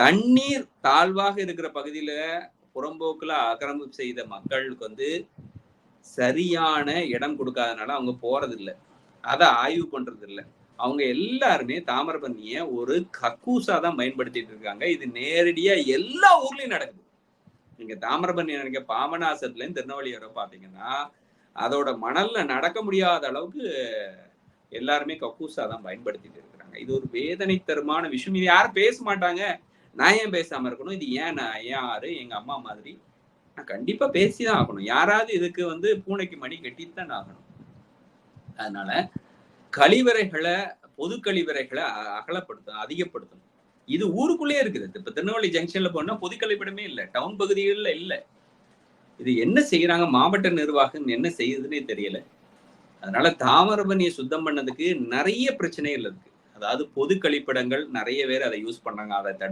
தண்ணீர் தாழ்வாக இருக்கிற பகுதியில புறம்போக்குல ஆக்கிரமிப்பு செய்த மக்களுக்கு வந்து சரியான இடம் கொடுக்காதனால அவங்க போறது இல்லை அதை ஆய்வு பண்றது இல்லை அவங்க எல்லாருமே தாமிரபரணிய ஒரு கக்கூசா தான் பயன்படுத்திட்டு இருக்காங்க. இது நேரடியா எல்லா ஊர்லயும் நடக்குது. நீங்க தாமிரபரணி நினைக்க பாமநாசத்துல திருநெல்வேலி வரை பாத்தீங்கன்னா அதோட மணல்ல நடக்க முடியாத அளவுக்கு எல்லாருமே கக்கூசா தான் பயன்படுத்திட்டு இருக்கிறாங்க. இது ஒரு வேதனை தருமான விஷயம். இது யாரும் பேச மாட்டாங்க. நான் ஏன் பேசாம இருக்கணும்? இது ஏன் நான் ஏன் யாரு எங்க அம்மா மாதிரி. நான் கண்டிப்பா பேசிதான் ஆகணும். யாராவது இதுக்கு வந்து பூனைக்கு மணி கட்டித்தான் ஆகணும். அதனால கழிவறைகளை பொது கழிவறைகளை அகலப்படுத்தணும் அதிகப்படுத்தணும். இது ஊருக்குள்ளே இருக்குது. இப்ப திருநெல்வேலி ஜங்ஷன்ல போனா பொது கழிப்பிடமே இல்லை. டவுன் பகுதிகளில் இல்லை. இது என்ன செய்யறாங்க மாவட்ட நிர்வாகம் என்ன செய்யுதுன்னே தெரியல. அதனால தாமிரபரணியை சுத்தம் பண்ணதுக்கு நிறைய பிரச்சனைகள் இருக்கு. அதாவது பொது கழிப்பிடங்கள் நிறைய பேர் அதை யூஸ் பண்ணாங்க. அதை தடுக்க